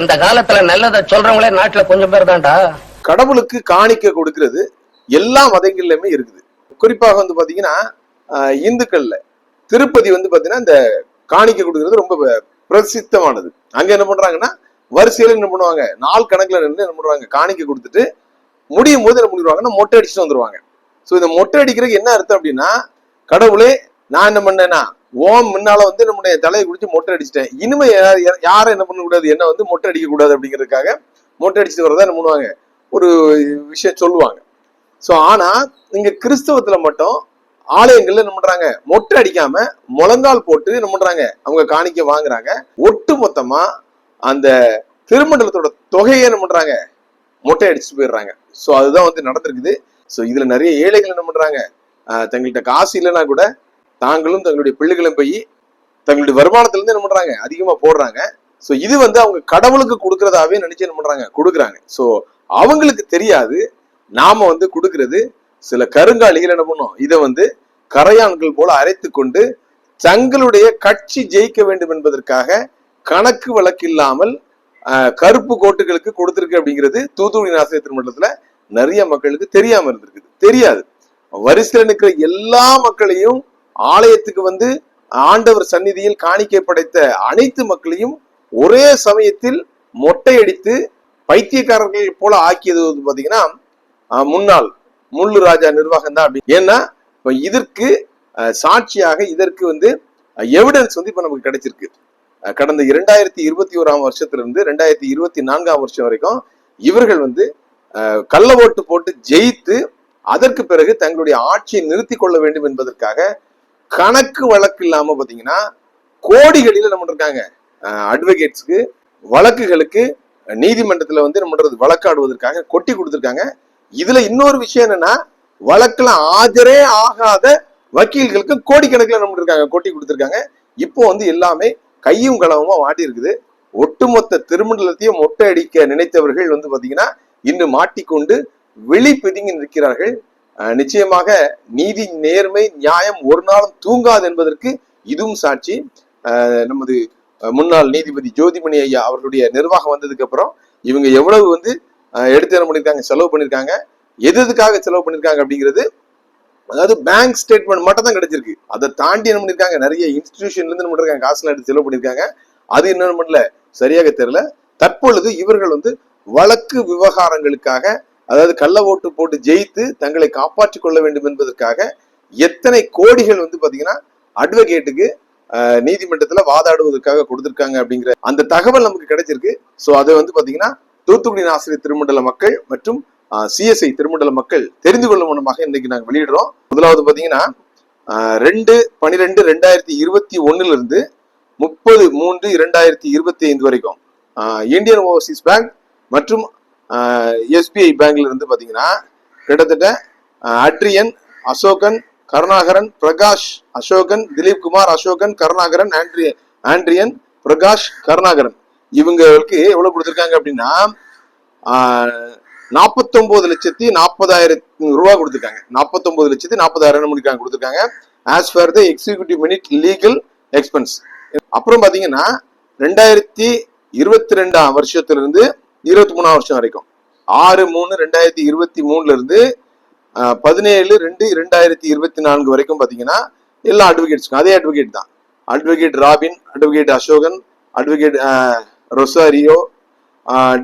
இந்த காலத்துல நல்லதை சொல்றவங்களே நாட்டுல கொஞ்சம் பேர் தான்டா. கடவுளுக்கு காணிக்கை கொடுக்கிறது எல்லா மதங்கள்லயுமே இருக்குது. குறிப்பாக வந்து பாத்தீங்கன்னா இந்துக்கள்ல. திருப்பதி வந்து பாத்தீங்கன்னா இந்த காணிக்கை கொடுக்கிறது ரொம்ப பிரசித்தமானது. அங்க என்ன பண்றாங்கன்னா வரிசையில என்ன பண்ணுவாங்க நாள் கணக்குல நின்று என்ன பண்ணுவாங்க காணிக்கை கொடுத்துட்டு முடியும் போது என்ன பண்ணிடுவாங்கன்னா மொட்டை அடிச்சுட்டு வந்துருவாங்க. ஸோ இந்த மொட்டை அடிக்கிறதுக்கு என்ன அர்த்தம் அப்படின்னா கடவுளே நான் என்ன பண்ணேன்னா ஓம் முன்னால வந்து நம்முடைய தலையை குடிச்சு மொட்டை அடிச்சிட்டேன். இனிமே யாரும் என்ன பண்ணக்கூடாது என்ன வந்து மொட்டை அடிக்க கூடாது அப்படிங்கிறதுக்காக மொட்டை அடிச்சுட்டு வரதான் என்ன பண்ணுவாங்க? ஒரு விஷயம் சொல்லுவாங்க. ஸோ ஆனா இங்க கிறிஸ்தவத்துல மட்டும் ஆலயங்கள்ல என்ன பண்றாங்க? மொட்டை அடிக்காம முழங்கால் போட்டு என்ன பண்றாங்க? அவங்க காணிக்க வாங்குறாங்க. ஒட்டு மொத்தமா அந்த திருமண்டலத்தோட தொகையை என்ன பண்றாங்க? மொட்டை அடிச்சுட்டு போயிடுறாங்க. ஸோ அதுதான் வந்து நடந்திருக்குது. ஸோ இதுல நிறைய ஏழைகள் என்ன பண்றாங்க? தங்கள்கிட்ட காசு இல்லைன்னா கூட தாங்களும் தங்களுடைய பிள்ளைகளும் போய் தங்களுடைய வருமானத்துல இருந்து என்ன பண்றாங்க? அதிகமா போடுறாங்க. ஸோ இது வந்து அவங்க கடவுளுக்கு கொடுக்கறதாவே நினைச்சு என்ன பண்றாங்க? கொடுக்குறாங்க. ஸோ அவங்களுக்கு தெரியாது. நாம வந்து கொடுக்கறது சில கருங்காலிகள் என்ன பண்ணோம்? இதை வந்து கரையான்கள் போல அரைத்து கொண்டு தங்களுடைய கட்சி ஜெயிக்க வேண்டும் என்பதற்காக கணக்கு வழக்கு இல்லாமல் கருப்பு கோட்டுகளுக்கு கொடுத்திருக்கு அப்படிங்கிறது தூத்துக்குடி நாசிரியர் திருமண்டலத்துல நிறைய மக்களுக்கு தெரியாம இருந்திருக்குது. தெரியாது. வரிசையில் நிற்கிற எல்லா மக்களையும் ஆலயத்துக்கு வந்து ஆண்டவர் சந்நிதியில் காணிக்கை படைத்த அனைத்து மக்களையும் ஒரே சமயத்தில் மொட்டையடித்து பைத்தியக்காரர்கள் போல ஆக்கியது வந்து பாத்தீங்கன்னா முன்னாள் முள்ளு ராஜா நிர்வாகம் தான் அப்படி. ஏன்னா இதற்கு சாட்சியாக இதற்கு வந்து எவிடன்ஸ் வந்து இப்ப நமக்கு கிடைச்சிருக்கு. கடந்த இரண்டாயிரத்தி இருபத்தி ஓராம் வருஷத்திலிருந்து ரெண்டாயிரத்தி இருபத்தி நான்காம் வருஷம் வரைக்கும் இவர்கள் வந்து அஹ், கள்ள ஓட்டு போட்டு ஜெயித்து அதற்கு பிறகு தங்களுடைய ஆட்சியை நிறுத்தி கொள்ள வேண்டும் என்பதற்காக கணக்கு வழக்கு இல்லாம பாத்தீங்கன்னா கோடிகளில் நம்ம இருக்காங்க. அட்வொகேட்ஸ்க்கு வழக்குகளுக்கு நீதிமன்றத்துல வந்து நம்ம பண்றது வழக்காடுவதற்காக கொட்டி கொடுத்துருக்காங்க. இதுல இன்னொரு விஷயம் என்னன்னா வழக்குல ஆஜரே ஆகாத வக்கீல்களுக்கு கோடிக்கணக்கில் நம்ம இருக்காங்க கொட்டி கொடுத்துருக்காங்க. இப்போ வந்து எல்லாமே கையும் களவுமா மாட்டி இருக்குது ஒட்டுமொத்த திருமண்டலத்தையும் மொட்டை அடிக்க நினைத்தவர்கள் வந்து பாத்தீங்கன்னா இன்று மாட்டிக்கொண்டு வெளி பிதுங்கி நிற்கிறார்கள். நிச்சயமாக நீதி நேர்மை நியாயம் ஒரு நாளும் தூங்காது என்பதற்கு இதுவும் சாட்சி. நமது முன்னாள் நீதிபதி ஜோதிமணி ஐயா அவர்களுடைய நிர்வாகம் வந்ததுக்கு அப்புறம் இவங்க எவ்வளவு வந்து எடுத்து பண்ணியிருக்காங்க பண்ணிருக்காங்க செலவு பண்ணிருக்காங்க எது எதுக்காக செலவு பண்ணியிருக்காங்க அப்படிங்கிறது அதாவது பேங்க் ஸ்டேட்மெண்ட் மட்டும் தான் கிடைச்சிருக்கு. அதை தாண்டி என்ன பண்ணிருக்காங்க நிறைய இன்ஸ்டிடியூஷன்ல இருந்து என்ன பண்ணிருக்காங்க காசுல எடுத்து செலவு பண்ணிருக்காங்க. அது என்ன பண்ணல சரியாக தெரியல. தற்பொழுது இவர்கள் வந்து வழக்கு விவகாரங்களுக்காக அதாவது கள்ள ஓட்டு போட்டு ஜெயித்து தங்களை காப்பாற்றிக் கொள்ள வேண்டும் என்பதற்காக எத்தனை கோடிகள் வந்து பாத்தீங்கன்னா அட்வொகேட்டுக்கு நீதிமன்றத்துல வாதாடுவதற்காக கொடுத்திருக்காங்க அப்படிங்கிற அந்த தகவல் நமக்கு கிடைச்சிருக்கு. சோ அதை வந்து பாத்தீங்கன்னா தூத்துக்குடி ஆசிரியர் திருமண்டல மக்கள் மற்றும் சிஎஸ்ஐ திருமண்டல மக்கள் தெரிந்து கொள்ளும் மூலமாக இன்னைக்கு நாங்க வெளியிடுறோம். முதலாவது பாத்தீங்கன்னா ரெண்டு பனிரெண்டு ரெண்டாயிரத்தி இருபத்தி ஒண்ணுல இருந்து முப்பது மூன்று இரண்டாயிரத்தி இருபத்தி ஐந்து வரைக்கும் இந்தியன் ஓவர்சீஸ் பேங்க் மற்றும் எஸ்பிஐ பேங்க்ல இருந்து பாத்தீங்கன்னா கிட்டத்தட்ட அட்ரியன் அசோகன் கருணாகரன் பிரகாஷ் அசோகன் திலீப் குமார் அசோகன் கருணாகரன் ஆண்ட்ரிய ஆண்ட்ரியன் பிரகாஷ் கருணாகரன். இவங்களுக்கு எவ்வளவு கொடுத்துருக்காங்க அப்படின்னா நாற்பத்தொன்பது லட்சத்தி நாற்பதாயிரம் ரூபாய் கொடுத்துருக்காங்க. நாற்பத்தொன்பது லட்சத்தி நாற்பதாயிரம் முடிக்காங்க கொடுத்துருக்காங்க. As per the executive minute legal expense அப்புறம் பார்த்தீங்கன்னா ரெண்டாயிரத்தி இருபத்தி ரெண்டாம் வருஷத்துலேருந்து இருபத்தி மூணாம் வருஷம் வரைக்கும். ஆறு மூணு ரெண்டாயிரத்தி இருபத்தி மூணுல இருந்து பதினேழு ரெண்டு இரண்டாயிரத்தி இருபத்தி நான்கு வரைக்கும் பாத்தீங்கன்னா எல்லா அட்வொகேட்ஸ்க்கும் அதே அட்வொகேட் தான். Advocate Robin advocate Asokan advocate Rosario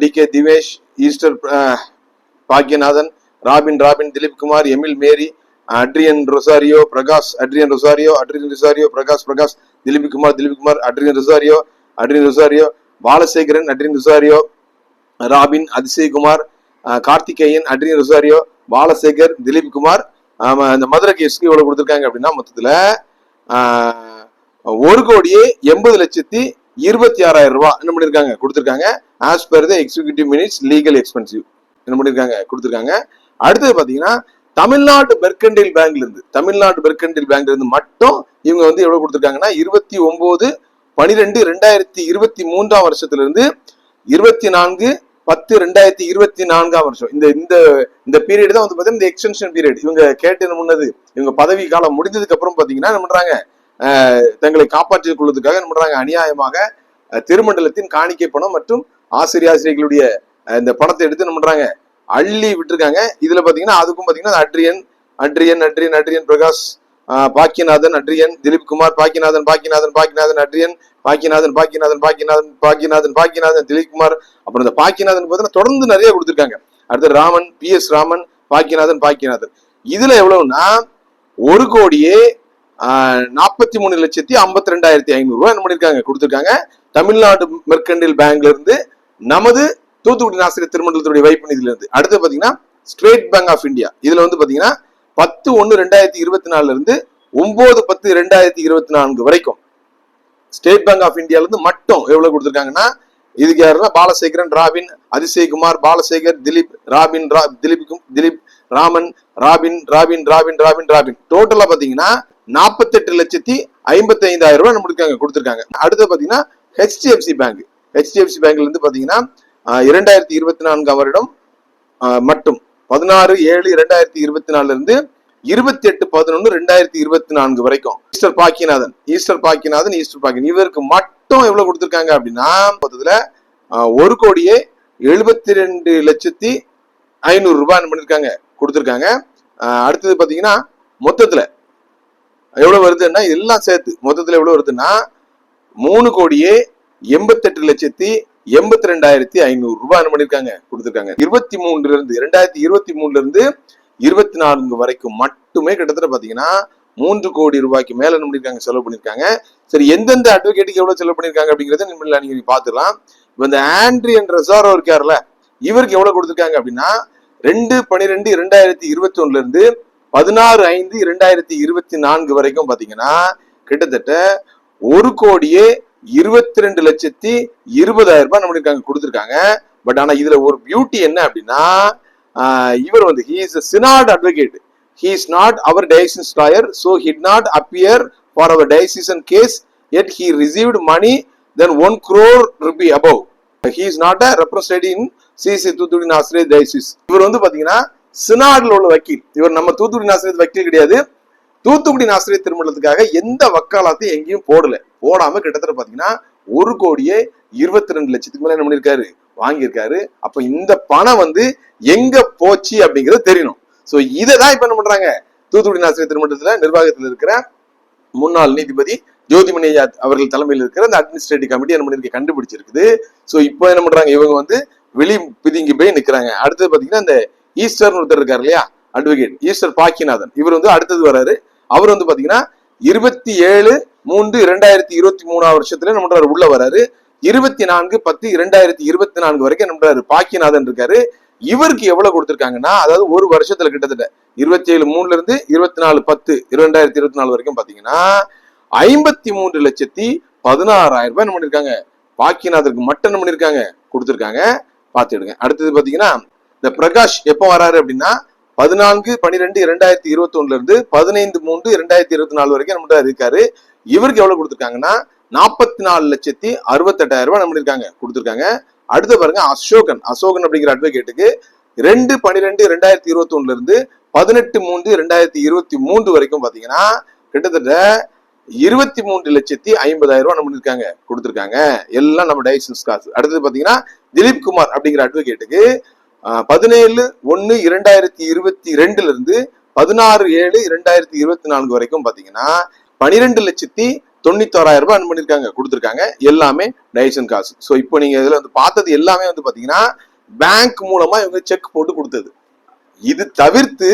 D K Divesh Esther Bhagyanathan Robin Robin Dileep Kumar Emil Mary Adrian Rosario Prakash Adrian Rosario Adrian Rosario Prakash Prakash Dileep Kumar Dileep Kumar Adrian Rosario Adrian Rosario Balasekaran Adrian Rosario Robin Athisayakumar Karthikeyan Adrian Rosario Balasekar Dileep Kumar இந்த மதுரை எஸ்கி இவ்வளவு கொடுத்துருக்காங்க அப்படின்னா மொத்தத்துல ஒரு கோடியே எண்பது லட்சத்தி இருபத்தி ஆறாயிரம் ரூபாய் என்ன பண்ணிருக்காங்க? கொடுத்துருக்காங்க. As per the executive minutes legal expensive என்ன பண்ணிருக்காங்க? கொடுத்துருக்காங்க. அடுத்தது பாத்தீங்கன்னா தமிழ்நாடு பெர்கண்டில் பேங்க்ல இருந்து தமிழ்நாடு பெர்கண்டில் பேங்க்ல இருந்து மட்டும் இவங்க வந்து எவ்வளவு கொடுத்துருக்காங்கன்னா இருபத்தி ஒன்பது பனிரெண்டு ரெண்டாயிரத்தி இருபத்தி மூன்றாம் வருஷத்துல இருந்து இருபத்தி நான்கு பத்து ரெண்டாயிரத்தி இருபத்தி நான்காம் வருஷம். இந்த இந்த இந்த பீரியட் தான் வந்து பாத்தீங்கன்னா இந்த எக்ஸ்டென்ஷன் பீரியட் இவங்க கேட்டு முன்னது இவங்க பதவி காலம் முடிஞ்சதுக்கு அப்புறம் பாத்தீங்கன்னா என்ன பண்றாங்க? தங்களை காப்பாற்றிக் கொள்வதற்காக என்ன பண்றாங்க? அநியாயமாக திருமண்டலத்தின் காணிக்கை பணம் மற்றும் ஆசிரியர் ஆசிரியர்களுடைய இந்த பணத்தை எடுத்து என்ன பண்றாங்க? அள்ளி விட்டுருக்காங்க. இதுல பாத்தீங்கன்னா அதுக்கும் பாத்தீங்கன்னா Adrian Adrian Adrian Adrian Prakash Bhagyanathan Adrian Dileep Kumar Bhagyanathan Bhagyanathan Bhagyanathan Adrian Bhagyanathan Bhagyanathan Bhagyanathan Bhagyanathan Bhagyanathan Dileep Kumar அப்புறம் இந்த பாக்கியநாதன் பார்த்தீங்கன்னா தொடர்ந்து நிறைய கொடுத்துருக்காங்க. அடுத்து ராமன் பி எஸ் ராமன் பாக்கியநாதன் பாக்கியநாதன். இதுல எவ்வளவுன்னா ஒரு கோடியே நாற்பத்தி மூணு லட்சத்தி ஐம்பத்தி ரெண்டாயிரத்தி ஐநூறு ரூபாய் என்ன பண்ணிருக்காங்க? கொடுத்துருக்காங்க. தமிழ்நாடு மெர்கண்டில் பேங்க்ல இருந்து நமது தூத்துக்குடி ஆசிரியர் திருமண்டலத்துடைய வைப்பு நிதியிலிருந்து. அடுத்து பாத்தீங்கன்னா ஸ்டேட் பேங்க் ஆஃப் இந்தியா. இதுல வந்து பாத்தீங்கன்னா பத்து ஒன்று ரெண்டாயிரத்தி இருபத்தி நாலுல இருந்து ஒன்பது பத்து ரெண்டாயிரத்தி இருபத்தி நான்கு வரைக்கும் ஸ்டேட் பேங்க் ஆஃப் இந்தியால இருந்து மட்டும் எவ்வளவு கொடுத்துருக்காங்கன்னா இதுக்கு யாருன்னா பாலசேகரன் ராபின் அதிசயகுமார் பாலசேகர் திலீப் ராபின் ரா திலீப்கும் Dileep Raman Robin Robin Robin Robin Robin. டோட்டலா பாத்தீங்கன்னா நாற்பத்தெட்டு லட்சத்தி ஐம்பத்தி ஐந்தாயிரம் ரூபாய் நம்மளுக்கு கொடுத்துருக்காங்க. அடுத்து பாத்தீங்கன்னா ஹெச்டிஎஃப்சி பேங்க் ஹெச்டிஎஃப்சி பேங்க்ல இருந்து பாத்தீங்கன்னா இரண்டாயிரத்தி இருபத்தி நான்காம் வருடம் மட்டும். பதினாறு ஏழு இரண்டாயிரத்தி இருபத்தி நாலுல இருந்து இருபத்தி எட்டு பதினொன்னு ரெண்டாயிரத்தி இருபத்தி நான்கு வரைக்கும். Esther Bhagyanathan Esther Bhagyanathan Esther பாக்கியன் இவருக்கு மட்டும் எவ்வளவு கொடுத்திருக்காங்க அப்படின்னா மொத்தத்துல ஒரு கோடியே எழுபத்தி ரெண்டு லட்சத்தி ஐநூறு ரூபாய் என்ன பண்ணிருக்காங்க அடுத்தது பாத்தீங்கன்னா மொத்தத்துல எவ்வளவு வருதுன்னா எல்லாம் சேர்த்து மொத்தத்துல எவ்வளவு வருதுன்னா மூணு கோடியே எண்பத்தெட்டு லட்சத்தி எண்பத்தி ரெண்டாயிரத்தி ஐநூறு ரூபாய் என்ன பண்ணிருக்காங்க கொடுத்துருக்காங்க. இருபத்தி மூணுல இருந்து இரண்டாயிரத்தி இருபத்தி மூணுல இருந்து இருபத்தி நான்கு வரைக்கும் மட்டுமே கிட்டத்தட்ட பாத்தீங்கன்னா மூன்று கோடி ரூபாய்க்கு மேல என்ன பண்ணிருக்காங்க செலவு பண்ணிருக்காங்க. சரி எந்தெந்த அட்வொகேட்டுக்கு எவ்வளவு செலவு பண்ணிருக்காங்க அப்படிங்கறத நிமிடம் நீங்க பாத்துக்கலாம் இப்ப இந்த ஆண்ட்ரியன் ரெசாரோ இருக்காருல்ல இவருக்கு எவ்வளவு கொடுத்துருக்காங்க அப்படின்னா ரெண்டு பனிரெண்டு இரண்டாயிரத்தி இருபத்தி ஒண்ணுல இருந்து பதினாறு ஐந்து இரண்டாயிரத்தி இருபத்தி நான்கு வரைக்கும் பாத்தீங்கன்னா கிட்டத்தட்ட ஒரு கோடியே இருபத்தி ரெண்டு லட்சத்தி இருபதாயிரம் ரூபாய் நம்மளுக்கு கொடுத்துருக்காங்க. பட் ஆனா இதுல ஒரு பியூட்டி என்ன அப்படின்னா இவர் வந்து he is synod advocate he is not our diocese lawyer so he'd not appear for our diocesan case at he received money then one crore rupee above he is not a representative in CC Thoothukudi ஆசிரியர் diocese இவர் வந்து பாத்தீங்கன்னா சினாடில் உள்ள வக்கீல். இவர் நம்ம தூத்துக்குடி ஆசிரியர் வக்கீல் கிடையாது. தூத்துக்குடி ஆசிரியர் திருமணத்துக்காக எந்த வக்காலத்தையும் எங்கேயும் போடல. போடாம கிட்டத்தட்ட பாத்தீங்கன்னா ஒரு கோடியே இருபத்தி ரெண்டு லட்சத்துக்கு மேல என்ன பண்ணிருக்காரு? வாங்கியிருக்காரு. அப்ப இந்த பணம் வந்து எங்க போச்சு அப்படிங்கிறது தெரியணும். சோ இதை தான் இப்ப என்ன பண்றாங்க? தூத்துக்குடி நாசிரியர் திருமணத்துல நிர்வாகத்தில் இருக்கிற முன்னாள் நீதிபதி ஜோதிமணி அவர்கள் தலைமையில் இருக்கிற அந்த அட்மினிஸ்ட்ரேட்டிவ் கமிட்டி என்ன பண்ணிருக்கு? கண்டுபிடிச்சிருக்குது. சோ இப்போ என்ன பண்றாங்க? இவங்க வந்து வெளி பிதுங்கி போய் நிக்கிறாங்க. அடுத்தது பாத்தீங்கன்னா இந்த ஈஸ்டர் ஒருத்தர் இருக்காரு இல்லையா? Advocate Esther Bhagyanathan. இவர் வந்து அடுத்தது வராரு. அவர் வந்து பாத்தீங்கன்னா இருபத்தி ஏழு மூன்று இரண்டாயிரத்தி இருபத்தி மூணாவது வருஷத்துல நம்மளோட உள்ள வராரு. இருபத்தி நான்கு பத்து இரண்டாயிரத்தி இருபத்தி நான்கு வரைக்கும் நம்மளாரு பாக்கியநாதன் இருக்காரு. இவருக்கு எவ்வளவு கொடுத்திருக்காங்கன்னா அதாவது ஒரு வருஷத்துல கிட்டத்தட்ட இருபத்தி ஏழு மூணுல இருந்து இருபத்தி நாலு பத்து இரண்டாயிரத்தி இருபத்தி நாலு வரைக்கும் பாத்தீங்கன்னா ஐம்பத்தி மூன்று லட்சத்தி பதினாறாயிரம் ரூபாய் என்ன பண்ணிருக்காங்க. பாக்கியநாதருக்கு மட்டும் என்ன பண்ணிருக்காங்க கொடுத்திருக்காங்க. பாத்துடுங்க அடுத்தது பாத்தீங்கன்னா இந்த பிரகாஷ் எப்போ வராரு அப்படின்னா பதினான்கு பன்னிரெண்டு இரண்டாயிரத்தி இருபத்தி ஒண்ணுல இருந்து பதினைந்து மூன்று இரண்டாயிரத்தி இருபத்தி நாலு வரைக்கும் நம்மகிட்ட இருக்காரு. இவருக்கு எவ்வளவு கொடுத்துருக்காங்கன்னா நாற்பத்தி நாலு லட்சத்தி அறுபத்தெட்டாயிரம் ரூபாய் நம்ம இருக்காங்க கொடுத்துருக்காங்க. அடுத்து பாருங்க அசோகன். அசோகன் அப்படிங்கிற அட்வொகேட்டுக்கு ரெண்டு பன்னிரெண்டு ரெண்டாயிரத்தி இருபத்தி ஒண்ணுல இருந்து பதினெட்டு மூன்று ரெண்டாயிரத்தி இருபத்தி மூன்று வரைக்கும் பாத்தீங்கன்னா கிட்டத்தட்ட இருபத்தி மூன்று லட்சத்தி ஐம்பதாயிரம் ரூபாய் நம்ம இருக்காங்க கொடுத்துருக்காங்க. எல்லாம் நம்ம டைசன்ஸ் காசு அடுத்தது பாத்தீங்கன்னா திலீப் குமார் அப்படிங்கிற அட்வொகேட்டுக்கு பதினேழு ஒன்னு இரண்டாயிரத்தி இருபத்தி ரெண்டுல இருந்து பதினாறு ஏழு இரண்டாயிரத்தி இருபத்தி நான்கு வரைக்கும் பாத்தீங்கன்னா பனிரெண்டு லட்சத்தி தொண்ணூத்தோராயிரம் ரூபாய் என்ன பண்ணிருக்காங்க கொடுத்துருக்காங்க. எல்லாமே டைசன் காசு. ஸோ இப்போ நீங்க இதுல வந்து பார்த்தது எல்லாமே வந்து பாத்தீங்கன்னா பேங்க் மூலமா இவங்க செக் போட்டு கொடுத்தது. இது தவிர்த்து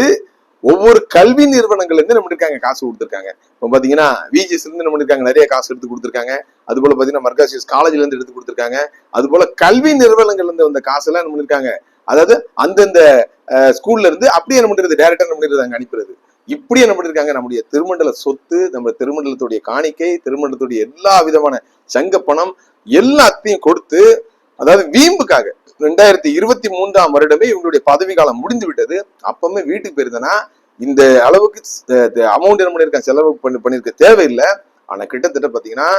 ஒவ்வொரு கல்வி நிறுவனங்கள்ல இருந்து நம்ம இருக்காங்க காசு கொடுத்துருக்காங்க. இப்போ பாத்தீங்கன்னா விஜிஎஸ்ல இருந்து நம்ம இருக்காங்க நிறைய காசு எடுத்து கொடுத்துருக்காங்க. அது போல பாத்தீங்கன்னா மர்காசியஸ் காலேஜ்ல இருந்து எடுத்து கொடுத்துருக்காங்க. அது போல கல்வி நிறுவனங்கள்ல இருந்து வந்த காசெல்லாம் என்ன பண்ணிருக்காங்க அதாவது அந்தந்த ஸ்கூல்ல இருந்து அப்படியே என்ன பண்றது டேரக்டா என்ன பண்றது அங்கே அனுப்புறது இப்படி என்ன பண்ணிருக்காங்க? நம்முடைய திருமண்டல சொத்து நம்ம திருமண்டலத்துடைய காணிக்கை திருமண்டலத்துடைய எல்லா விதமான சங்க பணம் எல்லாத்தையும் கொடுத்து அதாவது வீம்புக்காக ரெண்டாயிரத்தி இருபத்தி மூன்றாம் வருடமே இவங்களுடைய பதவி காலம் முடிந்து விட்டது. அப்பவுமே வீட்டுக்கு போயிருந்தேன்னா இந்த அளவுக்கு அமௌண்ட் என்ன பண்ணிருக்காங்க செலவு பண்ணி பண்ணியிருக்க தேவையில்லை. ஆனா கிட்டத்தட்ட பாத்தீங்கன்னா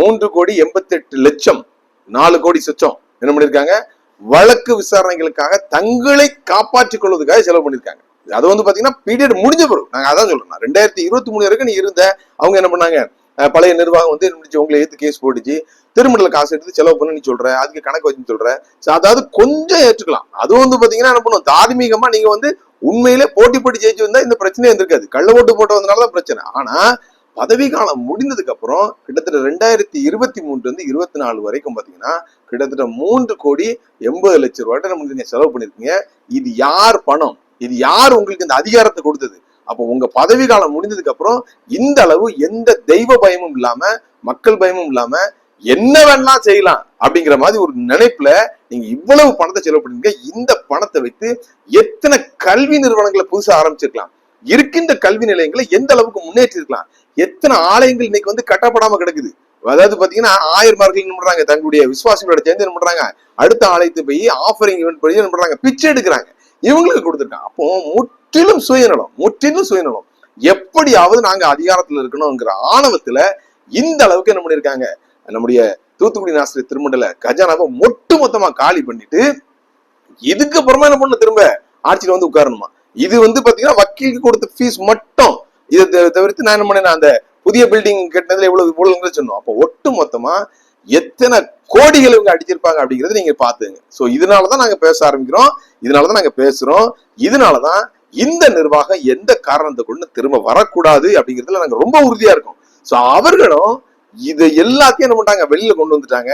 மூன்று கோடி எண்பத்தெட்டு லட்சம் நாலு கோடி சொச்சம் என்ன பண்ணியிருக்காங்க? வழக்கு விசாரணைகளுக்காக தங்களை காப்பாற்றிக் கொள்வதற்காக செலவு பண்ணிருக்காங்க அது வந்து பாத்தீங்கன்னா பீரியட் முடிஞ்ச பிறகு. நாங்க அதான் சொல்றோம் ரெண்டாயிரத்தி இருபத்தி மூணு வரைக்கும் நீ இருந்த அவங்க என்ன பண்ணாங்க? பழைய நிர்வாகம் வந்து என்ன உங்களை ஏத்து கேஸ் போட்டுச்சு. திருமணல காசு எடுத்து செலவு பண்ண நீ சொல்ற. அதுக்கு கணக்கு வச்சு சொல்ற. அதாவது கொஞ்சம் ஏற்றுக்கலாம். அதுவும் வந்து பாத்தீங்கன்னா என்ன பண்ணுவோம் தார்மீகமா நீங்க வந்து உண்மையிலே போட்டி போட்டு ஜெயிச்சு வந்தா இந்த பிரச்சனையே இருந்திருக்காது. கள்ள ஓட்டு போட்டு வந்தனாலதான் பிரச்சனை. ஆனா பதவி காலம் முடிந்ததுக்கு அப்புறம் கிட்டத்தட்ட ரெண்டாயிரத்தி இருபத்தி மூணுல இருந்து இருபத்தி நாலு வரைக்கும் பாத்தீங்கன்னா கிட்டத்தட்ட மூன்று கோடி எண்பது லட்சம் ரூபாய் நம்ம நீங்க செலவு பண்ணிருக்கீங்க இது யார் பணம்? இது யார் உங்களுக்கு இந்த அதிகாரத்தை கொடுத்தது? அப்போ உங்க பதவி காலம் முடிந்ததுக்கு அப்புறம் இந்த அளவு எந்த தெய்வ பயமும் இல்லாம மக்கள் பயமும் இல்லாம என்ன வேணா செய்யலாம் அப்படிங்கிற மாதிரி ஒரு நினைப்புல நீங்க இவ்வளவு பணத்தை செலவு பண்ணீங்க இந்த பணத்தை வைத்து எத்தனை கல்வி நிறுவனங்களை புதுசா ஆரம்பிச்சிருக்கலாம். இருக்கின்ற கல்வி நிலையங்களை எந்த அளவுக்கு முன்னேற்றி இருக்கலாம் எத்தனை ஆலயங்கள் இன்னைக்கு வந்து கட்டப்படாம கிடக்குது? அதாவது பாத்தீங்கன்னா ஆயிரம் என்ன பண்றாங்க தங்களுடைய விசுவாசிகளோட சேர்ந்து என்ன பண்றாங்க அடுத்த ஆலயத்தை போய் ஆஃபரிங் ஈவெண்ட் பண்ணி என்ன பண்றாங்க பிச்சை எடுக்கிறாங்க. இவங்களுக்கு கொடுத்துருக்காங்க. அப்போ முற்றிலும் சுயநலம் முற்றிலும் சுயநலம். எப்படியாவது நாங்க அதிகாரத்துல இருக்கணும்ங்கிற ஆணவத்துல இந்த அளவுக்கு என்ன பண்ணிருக்காங்க? நம்முடைய தூத்துக்குடி நாசிரியர் திருமண்டல கஜானாவை ஒட்டு மொத்தமா காலி பண்ணிட்டு இதுக்கு அப்புறமா என்ன பண்ண திரும்ப? ஆட்சியில வந்து உட்காரணுமா? இது வந்து பாத்தீங்கன்னா வக்கீலுக்கு கொடுத்த ஃபீஸ் மட்டும். இதை தவிர்த்து நான் என்ன பண்ணேன்? அந்த புதிய பில்டிங் கட்டினதுல எவ்வளவு ஊழல்கள் சொன்னோம். அப்போ ஒட்டு மொத்தமா எத்தனை கோடிகள் இவங்க அடிச்சிருப்பாங்க அப்படிங்கறத நீங்க பாத்துங்க சோ இதனாலதான் நாங்க பேச ஆரம்பிக்கிறோம். இதனாலதான் நாங்க பேசுறோம். இதனாலதான் இந்த நிர்வாகம் எந்த காரணத்தை கொண்டு திரும்ப வரக்கூடாது அப்படிங்கிறதுல நாங்க ரொம்ப உறுதியா இருக்கோம். சோ அவர்களும் இது எல்லாத்தையும் என்ன பண்ணிட்டாங்க? வெளியில கொண்டு வந்துட்டாங்க.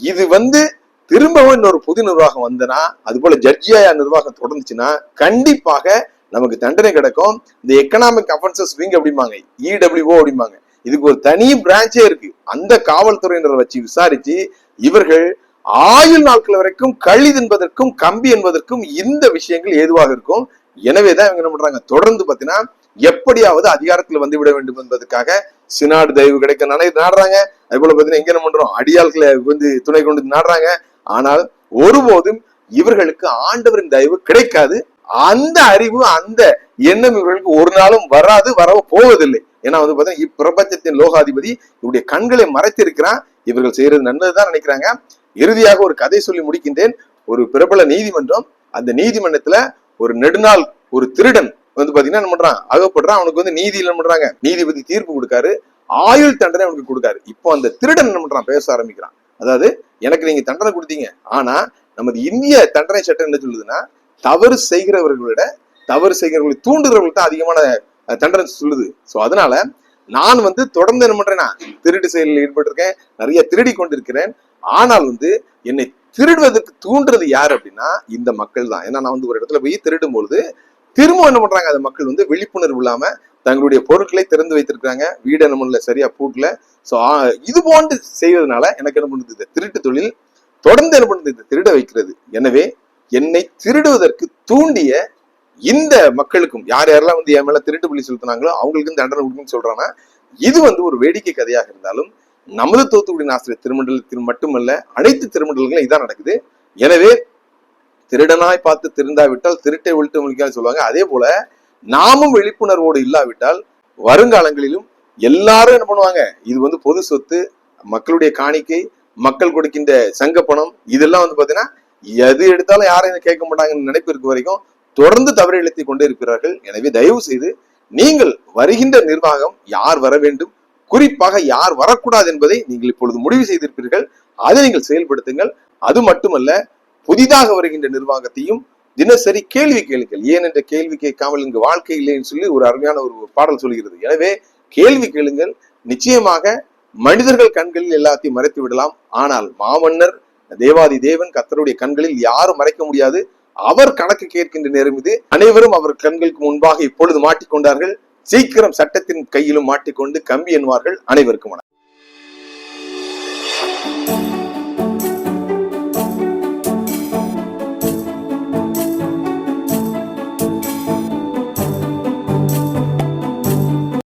இது வந்து திரும்பவும் இன்னொரு புது நிர்வாகம் வந்தனா அது போல ஜட்ஜியா நிர்வாகம் தொடர்ந்துச்சுன்னா கண்டிப்பாக நமக்கு தண்டனை கிடைக்கும். இந்த எக்கனாமிக் அஃபென்சஸ் விங் அப்படிம்பாங்க. இடபிள்யூஓ அப்படிம்பாங்க. இதுக்கு ஒரு தனி பிரான்ச்சே இருக்கு. அந்த காவல்துறையினரை வச்சு விசாரிச்சு இவர்கள் ஆயுள் நாட்கள் வரைக்கும் கழி என்பதற்கும் கம்பி என்பதற்கும் இந்த விஷயங்கள் ஏதுவாக இருக்கும். எனவேதான் இவங்க என்ன பண்றாங்க? தொடர்ந்து பாத்தீங்கன்னா எப்படியாவது அதிகாரத்துல வந்து விட வேண்டும் என்பதற்காக சினாடு தயவு கிடைக்க நாடுறாங்க. அது போல பாத்தீங்கன்னா எங்க என்ன பண்றோம்? அடியாள்களை வந்து துணை கொண்டு நாடுறாங்க. ஆனால் ஒருபோதும் இவர்களுக்கு ஆண்டவரின் தயவு கிடைக்காது. அந்த அறிவு அந்த எண்ணம் இவர்களுக்கு ஒரு நாளும் வராது வரவ போவதில்லை. ஏன்னா வந்து பார்த்தீங்கன்னா இப்பிரபஞ்சத்தின் லோகாதிபதி இவருடைய கண்களை மறைத்திருக்கிறான். இவர்கள் செய்யறது நல்லதுதான் நினைக்கிறாங்க. இறுதியாக ஒரு கதை சொல்லி முடிக்கின்றேன். ஒரு பிரபல நீதிமன்றம் அந்த நீதிமன்றத்துல ஒரு நெடுநாள் ஒரு திருடன் வந்து பாத்தீங்கன்னா என்ன பண்றான்? அகப்படுறான். அவனுக்கு வந்து நீதி என்ன பண்றாங்க. நீதிபதி தீர்ப்பு கொடுக்காரு. ஆயுள் தண்டனை அவனுக்கு கொடுக்காரு. இப்போ அந்த திருடன் என்ன பண்றான்? பேச ஆரம்பிக்கிறான். அதாவது எனக்கு நீங்க தண்டனை கொடுத்தீங்க. ஆனா நமது இந்திய தண்டனை சட்டம் என்ன சொல்லுதுன்னா தவறு செய்கிறவர்களை விட தவறு செய்கிறவர்களை தூண்டுகிறவர்களுக்கு தான் அதிகமான தண்டனை சொல்லுது. சோ அதனால நான் வந்து தொடர்ந்து என்ன பண்றேன்னா திருட்டு செயலில் ஈடுபட்டிருக்கேன். நிறைய திருடி கொண்டிருக்கிறேன். ஆனால் வந்து என்னை திருடுவதற்கு தூண்டுறது யார் அப்படின்னா இந்த மக்கள் தான். ஏன்னா நான் வந்து ஒரு இடத்துல போய் திருடும் பொழுது திரும்ப என்ன பண்றாங்க அந்த மக்கள் வந்து விழிப்புணர்வு இல்லாம தங்களுடைய பொருட்களை திறந்து வைத்திருக்கிறாங்க. வீடு என்ன சரியா பூட்டல. ஸோ இது போன்று செய்வதனால எனக்கு என்ன பண்ணுது? இந்த திருட்டு தொழில் தொடர்ந்து என்ன பண்ணுது? இந்த திருட வைக்கிறது. எனவே என்னை திருடுவதற்கு தூண்டிய இந்த மக்களுக்கும் யார் யாரெல்லாம் வந்து என் மேல திருட்டு புள்ளி செலுத்தினாங்களோ அவங்களுக்கும் தண்டனை கொடுக்குன்னு சொல்றாங்கன்னா இது வந்து ஒரு வேடிக்கை கதையாக இருந்தாலும் நமது தூத்துக்குடி ஆசிரியர் திருமண்டலத்தில் மட்டுமல்ல அனைத்து திருமண்டலங்களும் இதான் நடக்குது. எனவே திருடனாய் பார்த்து திருந்தா விட்டால் திருட்டை ஒழித்து முடிக்காது சொல்லுவாங்க. அதே போல நாமும் விழிப்புணர்வோடு இல்லாவிட்டால் வருங்காலங்களிலும் எல்லாரும் என்ன பண்ணுவாங்க? இது வந்து பொது சொத்து மக்களுடைய காணிக்கை மக்கள் கொடுக்கின்ற சங்க பணம் இதெல்லாம் வந்து பாத்தீங்கன்னா எது எடுத்தாலும் யாரும் கேட்க மாட்டாங்கன்னு நினைப்பு இருக்க வரைக்கும் தொடர்ந்து தவறு எழுத்தி கொண்டே இருக்கிறார்கள். எனவே தயவு செய்து நீங்கள் வருகின்ற நிர்வாகம் யார் வர வேண்டும்? குறிப்பாக யார் வரக்கூடாது என்பதை நீங்கள் இப்பொழுது முடிவு செய்திருப்பீர்கள். அதை நீங்கள் செயல்படுத்துங்கள். அது மட்டுமல்ல புதிதாக வருகின்ற நிர்வாகத்தையும் தினசரி கேள்வி கேளுங்கள். ஏன் என்ற கேள்வி கேட்காமல் இங்கு வாழ்க்கை இல்லைன்னு சொல்லி ஒரு அருமையான ஒரு பாடல் சொல்கிறது. எனவே கேள்வி கேளுங்கள். நிச்சயமாக மனிதர்கள் கண்களில் எல்லாத்தையும் மறைத்து விடலாம். ஆனால் மாமன்னர் தேவாதி தேவன் கத்தருடைய கண்களில் யாரும் மறைக்க முடியாது. அவர் கணக்கு கேட்கின்ற நேரம் இது. அனைவரும் அவர் கண்களுக்கு முன்பாக இப்பொழுது மாட்டிக்கொண்டார்கள். சீக்கிரம் சட்டத்தின் கையிலும் மாட்டிக்கொண்டு கம்பி என்பார்கள் அனைவருக்கும் வணக்கம்.